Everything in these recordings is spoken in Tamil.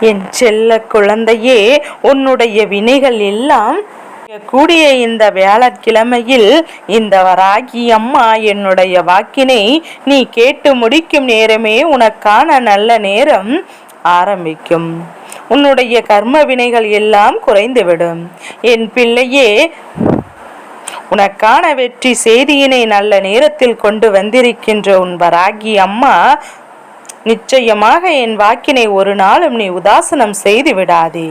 என் செல்ல குழந்தையே உன்னுடைய வினைகள் எல்லாம் கூடிய இந்த வியாழக்கிழமையில் இந்த வராகி அம்மா என்னுடைய வாக்கினை நீ கேட்டு முடிக்கும் நேரமே உனக்கான நல்ல நேரம் ஆரம்பிக்கும். உன்னுடைய கர்ம வினைகள் எல்லாம் குறைந்துவிடும். என் பிள்ளையே உனக்கான வெற்றி செய்தியினை நல்ல நேரத்தில் கொண்டு வந்திருக்கின்ற உன் வராகி அம்மா நிச்சயமாக என் வாக்கினை ஒரு நாளும் நீ உதாசனம் செய்து விடாதே.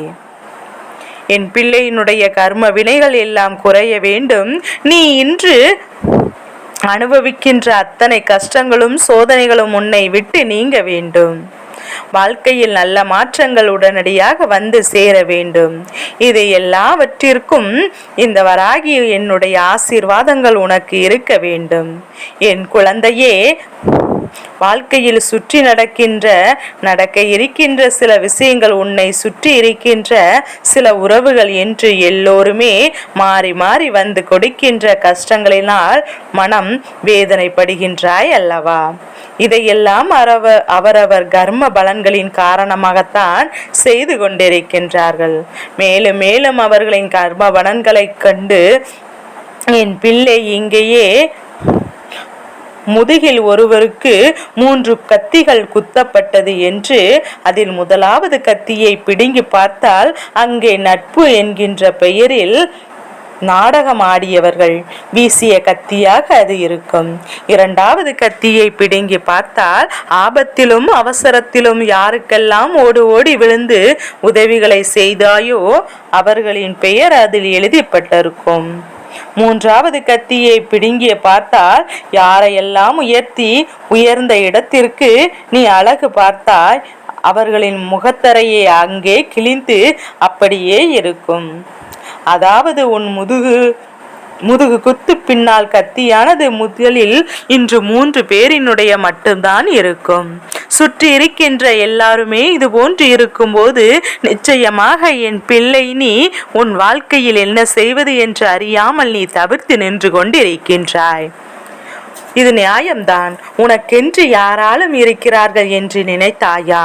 என் பிள்ளையினுடைய கர்ம வினைகள் எல்லாம் குறைய வேண்டும். நீ இன்று அனுபவிக்கின்ற அத்தனை கஷ்டங்களும் சோதனைகளும் உன்னை விட்டு நீங்க வேண்டும். வாழ்க்கையில் நல்ல மாற்றங்கள் உடனடியாக வந்து சேர வேண்டும். இது எல்லாவற்றிற்கும் இந்த வராகி என்னுடைய ஆசீர்வாதங்கள் உனக்கு இருக்க வேண்டும். என் குழந்தையே வாழ்க்கையில் சுற்றி நடக்கின்ற நடக்க இருக்கின்ற சில விஷயங்கள் உன்னை சுற்றி இருக்கின்ற சில உறவுகள் என்று எல்லோருமே மாறி மாறி வந்து கொடுக்கின்ற கஷ்டங்களினால் மனம் வேதனைப்படுகின்றாய் அல்லவா? இதையெல்லாம் அரவ அவரவர் கர்ம பலன்களின் காரணமாகத்தான் செய்து கொண்டிருக்கின்றார்கள். மேலும் மேலும் அவர்களின் கர்ம பலன்களைக் கண்டு என் பிள்ளை இங்கேயே முதுகில் ஒருவருக்கு மூன்று கத்திகள் குத்தப்பட்டது என்று அதில் முதலாவது கத்தியை பிடுங்கி பார்த்தால் அங்கே நட்பு என்கின்ற பெயரில் நாடகம் ஆடியவர்கள் வீசிய கத்தியாக அது இருக்கும். இரண்டாவது கத்தியை பிடுங்கி பார்த்தால் ஆபத்திலும் அவசரத்திலும் யாருக்கெல்லாம் ஓடி ஓடி விழுந்து உதவிகளை செய்தாயோ அவர்களின் பெயர் அதில் எழுதப்பட்டிருக்கும். மூன்றாவது கத்தியை பிடுங்கிய பார்த்தால் யாரையெல்லாம் உயர்த்தி உயர்ந்த இடத்திற்கு நீ அழகு பார்த்தாய் அவர்களின் முகத்தரையை அங்கே கிழிந்து அப்படியே இருக்கும். அதாவது உன் முதுகு முதுகு குத்து பின்னால் கத்தியானது முதலில் இன்று மூன்று பேரினுடைய மட்டும்தான் இருக்கும். சுற்றி இருக்கின்ற எல்லாருமே இது போன்று இருக்கும்போது நிச்சயமாக என் பிள்ளை நீ உன் வாழ்க்கையில் என்ன செய்வது என்று அறியாமல் நீ தவிர்த்து நின்று கொண்டிருக்கின்றாய். இது நியாயம்தான். உனக்கென்று யாராலும் இருக்கிறார்கள் என்று நினைத்தாயா?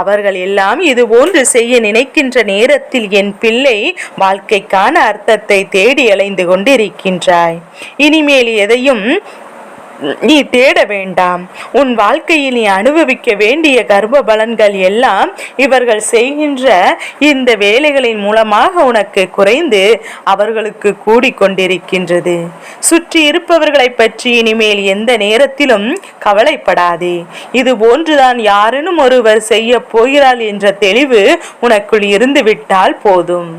அவர்கள் எல்லாம் இது போன்று செய்ய நினைக்கின்ற நேரத்தில் என் பிள்ளை வாழ்க்கைக்கான அர்த்தத்தை தேடி அலைந்து கொண்டிருக்கின்றாய். இனிமேல் எதையும் நீ தேட வேண்டாம். உன் வாழ்க்கையில் நீ அனுபவிக்க வேண்டிய கர்ப்ப பலன்கள் எல்லாம் இவர்கள் செய்கின்ற இந்த வேலைகளின் மூலமாக உனக்கு குறைந்து அவர்களுக்கு கூடிக்கொண்டிருக்கின்றது. சுற்றி இருப்பவர்களை பற்றி இனிமேல் எந்த நேரத்திலும் கவலைப்படாதே. இது போன்றுதான் யாரேனும் ஒருவர் செய்ய போகிறாள் என்ற தெளிவு உனக்குள் இருந்துவிட்டால் போதும்.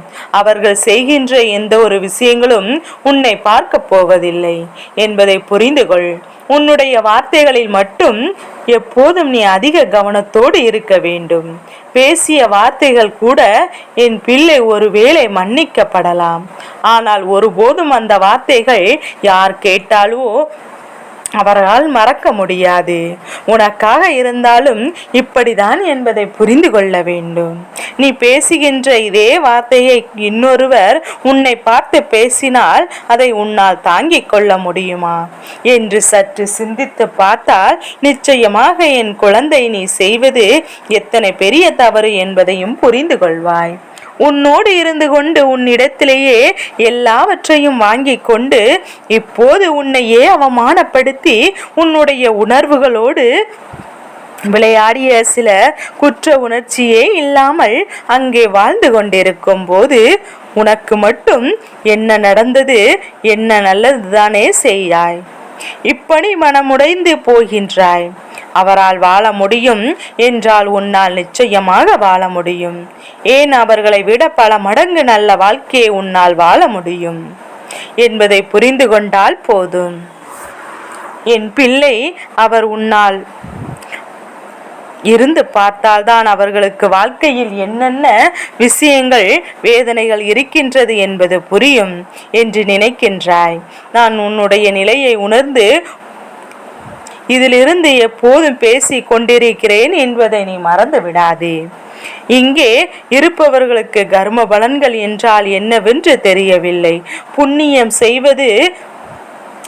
அவர்கள் செய்கின்ற எந்த ஒரு விஷயங்களும் உன்னை பார்க்க போவதில்லை என்பதை புரிந்து கொள் உன்னுடைய வார்த்தைகளில் மட்டும் எப்போதும் நீ அதிக கவனத்தோடு இருக்க வேண்டும். பேசிய வார்த்தைகள் கூட என் பிள்ளை ஒருவேளை மன்னிக்கப்படலாம். ஆனால் ஒருபோதும் அந்த வார்த்தைகள் யார் கேட்டாலோ அவரால் மறக்க முடியாது. உனக்காக இருந்தாலும் இப்படிதான் என்பதை புரிந்து கொள்ள வேண்டும். நீ பேசுகின்ற இதே வார்த்தையை இன்னொருவர் உன்னை பார்த்து பேசினால் அதை உன்னால் தாங்கிக் கொள்ள முடியுமா? என்று சற்று சிந்தித்து பார்த்தால் நிச்சயமாக என் குழந்தை நீ செய்வது எத்தனை பெரிய தவறு என்பதையும் புரிந்து கொள்வாய். உன்னோடு இருந்து கொண்டு உன்னிடத்திலேயே எல்லாவற்றையும் வாங்கி கொண்டு இப்போது உன்னையே அவமானப்படுத்தி உன்னுடைய உணர்வுகளோடு விளையாடிய சில குற்ற உணர்ச்சியே இல்லாமல் அங்கே வாழ்ந்து கொண்டிருக்கும் போது உனக்கு மட்டும் என்ன நடந்தது என்ன நல்லதுதானே செய்யாய். இப்படி மனமுடைந்து போகின்றாய். அவரால் வாழ முடியும் என்றால் உன்னால் நிச்சயமாக வாழ முடியும். ஏன் அவர்களை விட பல மடங்கு நல்ல வாழ்க்கையை உன்னால் வாழ முடியும்? என்பதை புரிந்து கொண்டால் போதும். என் பிள்ளை அவர் உன்னால் இருந்து பார்த்தால்தான் அவர்களுக்கு வாழ்க்கையில் என்னென்ன விஷயங்கள் வேதனைகள் இருக்கின்றது என்பது புரியும் என்று நினைக்கின்றாய். நான் உன்னுடைய நிலையை உணர்ந்து இதிலிருந்து எப்போதும் பேசி கொண்டிருக்கிறேன் என்பதை நீ மறந்து விடாதே இங்கே இருப்பவர்களுக்கு கர்ம பலன்கள் என்றால் என்னவென்று தெரியவில்லை. புண்ணியம் செய்வது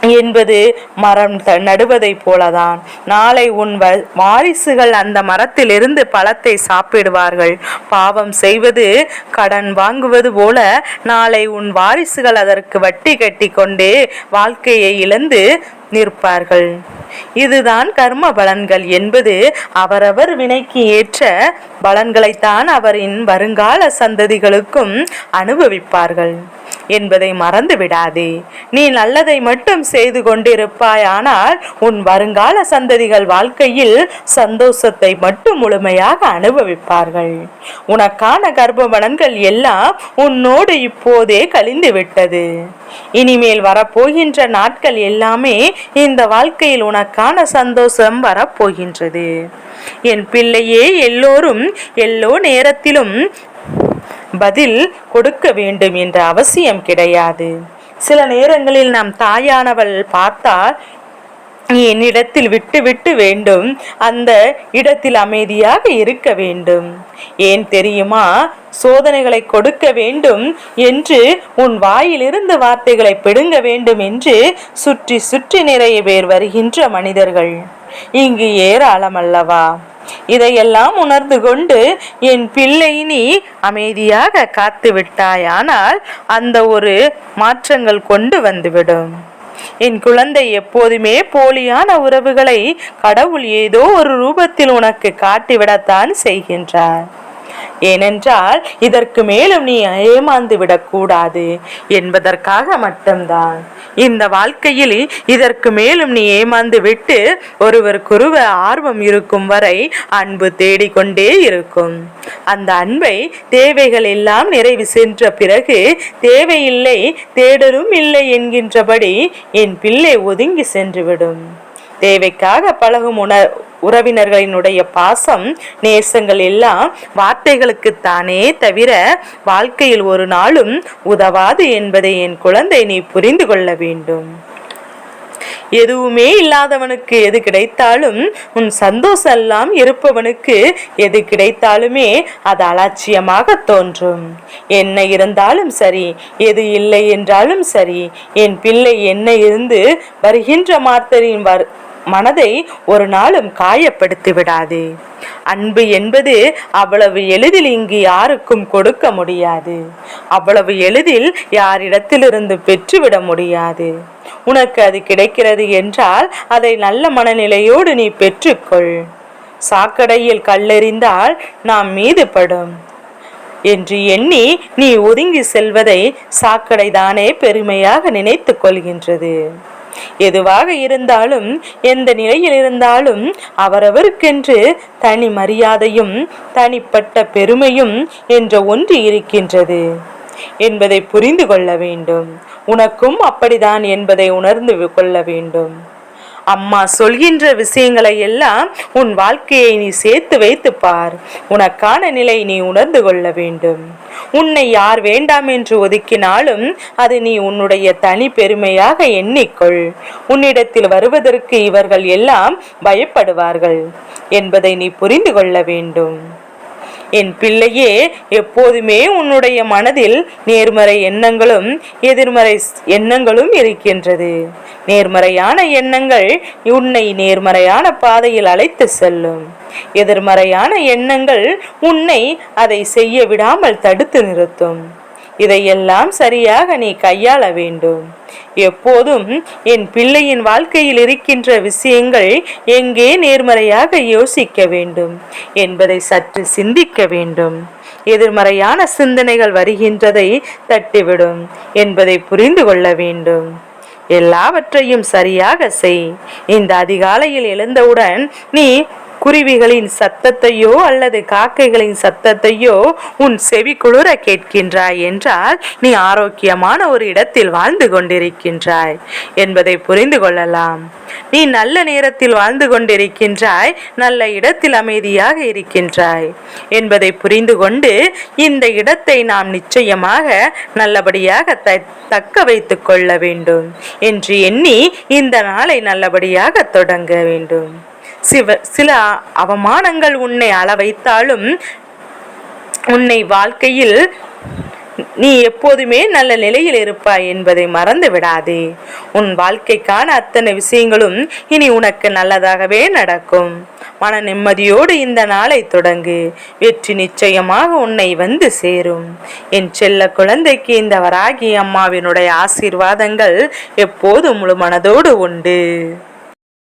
என்பது மரம் த- நடுவதைப் போலதான். நாளை உன் வ- வாரிசுகள் அந்த மரத்திலிருந்து பழத்தை சாப்பிடுவார்கள். பாவம் செய்வது கடன் வாங்குவது போல நாளை உன் வாரிசுகள் அதற்கு வட்டி கட்டி கொண்டே வாழ்க்கையை இழந்து நிற்பார்கள். இதுதான் கர்ம பலன்கள் என்பது அவரவர் வினைக்கு ஏற்ற பலன்களைத்தான் அவரின் வருங்கால சந்ததிகளுக்கும் அனுபவிப்பார்கள். என்பதை மறந்து விடாதே. நீ நல்லதை மட்டும் செய்து கொண்டிருப்பாய். ஆனால் உன் வருங்கால சந்ததிகள் வாழ்க்கையில் சந்தோஷத்தை மட்டும் முழுமையாக அனுபவிப்பார்கள். உனக்கான கர்ப்பமனன்கள் எல்லாம் உன்னோடு இப்போதே கழிந்து விட்டது. இனிமேல் வரப்போகின்ற நாட்கள் எல்லாமே இந்த வாழ்க்கையில் உனக்கான சந்தோஷம் வரப்போகின்றது. என் பிள்ளையே எல்லோரும் எல்லோ நேரத்திலும் பதில் கொடுக்க வேண்டும் என்ற அவசியம் கிடையாது. சில நேரங்களில் நம் தாயானவள் பார்த்தால் நீ என்னிடத்தில் விட்டு விட்டு வேண்டும். அந்த இடத்தில் அமைதியாக இருக்க வேண்டும். ஏன் தெரியுமா? சோதனைகளை கொடுக்க வேண்டும் என்று உன் வாயிலிருந்து வார்த்தைகளை பிடுங்க வேண்டும் என்று சுற்றி சுற்றி நிறைய பேர் வருகின்ற மனிதர்கள். இங்கு ஏராளம் அல்லவா? இதையெல்லாம் உணர்ந்து கொண்டு என் பிள்ளை நீ அமைதியாக காத்து விட்டாயானால் அந்த ஒரு மாற்றங்கள் கொண்டு வந்துவிடும். என் குழந்தை எப்போதுமே போலியான உறவுகளை கடவுள் ஏதோ ஒரு ரூபத்தில் உனக்கு காட்டிவிடத்தான் செய்கின்றார். ஏனென்றால் இதற்கு மேலும் நீ ஏமாந்து விடக்கூடாது என்பதற்காக மட்டும்தான். இந்த வாழ்க்கையில் இதற்கு மேலும் நீ ஏமாந்து விட்டு ஒருவருக்குருவ ஆர்வம் இருக்கும் வரை அன்பு தேடிக்கொண்டே இருக்கும். அந்த அன்பை தேவைகள் எல்லாம் நிறைவு சென்ற பிறகு தேவையில்லை தேடலும் இல்லை என்கின்றபடி என் பிள்ளை ஒதுங்கி சென்றுவிடும். தேவைக்காக பழகும் உண உறவினர்களினுடைய பாசம் நேசங்கள் எல்லாம் வார்த்தைகளுக்கு தானே தவிர வாழ்க்கையில் ஒரு நாளும் உதவாது என்பதை என் குழந்தை நீ புரிந்து கொள்ள வேண்டும். எதுவுமே இல்லாதவனுக்கு எது கிடைத்தாலும் உன் சந்தோஷம் எல்லாம் இருப்பவனுக்கு எது கிடைத்தாலுமே அது அலட்சியமாக தோன்றும். என்ன இருந்தாலும் சரி எது இல்லை என்றாலும் சரி என் பிள்ளை என்ன இருந்து வருகின்ற மாத்தரின் வர் மனதை ஒரு நாளும் காயப்படுத்தி விடாது. அன்பு என்பது அவ்வளவு எளிதில் இங்கு யாருக்கும் கொடுக்க முடியாது. அவ்வளவு எளிதில் யாரிடத்திலிருந்து பெற்றுவிட முடியாது. உனக்கு அது கிடைக்கிறது என்றால் அதை நல்ல மனநிலையோடு நீ பெற்றுக்கொள். சாக்கடையில் கல்லெறிந்தால் நாம் மீது படும் என்று எண்ணி நீ ஒதுங்கி செல்வதை சாக்கடை தானே பெருமையாக நினைத்து கொள்கின்றது எதுவாக இருந்தாலும் எந்த நிலையில் இருந்தாலும் அவரவருக்கென்று தனி மரியாதையும் தனிப்பட்ட பெருமையும் என்ற ஒன்று இருக்கின்றது. என்பதை புரிந்து கொள்ள வேண்டும். உனக்கும் அப்படிதான் என்பதை உணர்ந்து கொள்ள வேண்டும். அம்மா சொல்கின்ற விஷயங்களை எல்லாம் உன் வாழ்க்கையை நீ சேர்த்து வைத்து பார். உனக்கான நிலை நீ உணர்ந்து கொள்ள வேண்டும். உன்னை யார் வேண்டாம் என்று ஒதுக்கினாலும் அது நீ உன்னுடைய தனி பெருமையாக எண்ணிக்கொள். உன்னிடத்தில் வருவதற்கு இவர்கள் எல்லாம் பயப்படுவார்கள் என்பதை நீ புரிந்து கொள்ள வேண்டும். என் பிள்ளையே எப்போதுமே உன்னுடைய மனதில் நேர்மறை எண்ணங்களும் எதிர்மறை எண்ணங்களும் இருக்கின்றது. நேர்மறையான எண்ணங்கள் உன்னை நேர்மறையான பாதையில் அழைத்து செல்லும். எதிர்மறையான எண்ணங்கள் உன்னை அதை செய்ய விடாமல் தடுத்து நிறுத்தும். இதையெல்லாம் சரியாக நீ கையாள வேண்டும். எப்போதும் என் பிள்ளையின் வாழ்க்கையில் இருக்கின்ற விஷயங்கள் எங்கே நேர்மறையாக யோசிக்க வேண்டும் என்பதை சற்று சிந்திக்க வேண்டும். எதிர்மறையான சிந்தனைகள் வருகின்றதை தட்டிவிடும் என்பதை புரிந்து கொள்ள வேண்டும். எல்லாவற்றையும் சரியாக செய். இந்த அதிகாலையில் எழுந்தவுடன் நீ குருவிகளின் சத்தத்தையோ அல்லது காக்கைகளின் சத்தத்தையோ உன் செவி குளிர கேட்கின்றாய் என்றால் நீ ஆரோக்கியமான ஒரு இடத்தில் வாழ்ந்து கொண்டிருக்கின்றாய் என்பதை புரிந்து கொள்ளலாம். நீ நல்ல நேரத்தில் வாழ்ந்து கொண்டிருக்கின்றாய் நல்ல இடத்தில் அமைதியாக இருக்கின்றாய் என்பதை புரிந்து கொண்டு இந்த இடத்தை நாம் நிச்சயமாக நல்லபடியாக த தக்க வைத்து கொள்ள வேண்டும் என்று எண்ணி இந்த நாளை நல்லபடியாக தொடங்க வேண்டும். சிவ சில அவமானங்கள் உன்னை அள வைத்தாலும் உன்னை வாழ்க்கையில் நீ எப்போதுமே நல்ல நிலையில் இருப்பாய் என்பதை மறந்து விடாதே. உன் வாழ்க்கைக்கான அத்தனை விஷயங்களும் இனி உனக்கு நல்லதாகவே நடக்கும். மன நிம்மதியோடு இந்த நாளை தொடங்கு. வெற்றி நிச்சயமாக உன்னை வந்து சேரும். என் செல்ல குழந்தைக்கு இந்த வராகி அம்மாவினுடைய ஆசீர்வாதங்கள் எப்போதும் முழு மனதோடு உண்டு.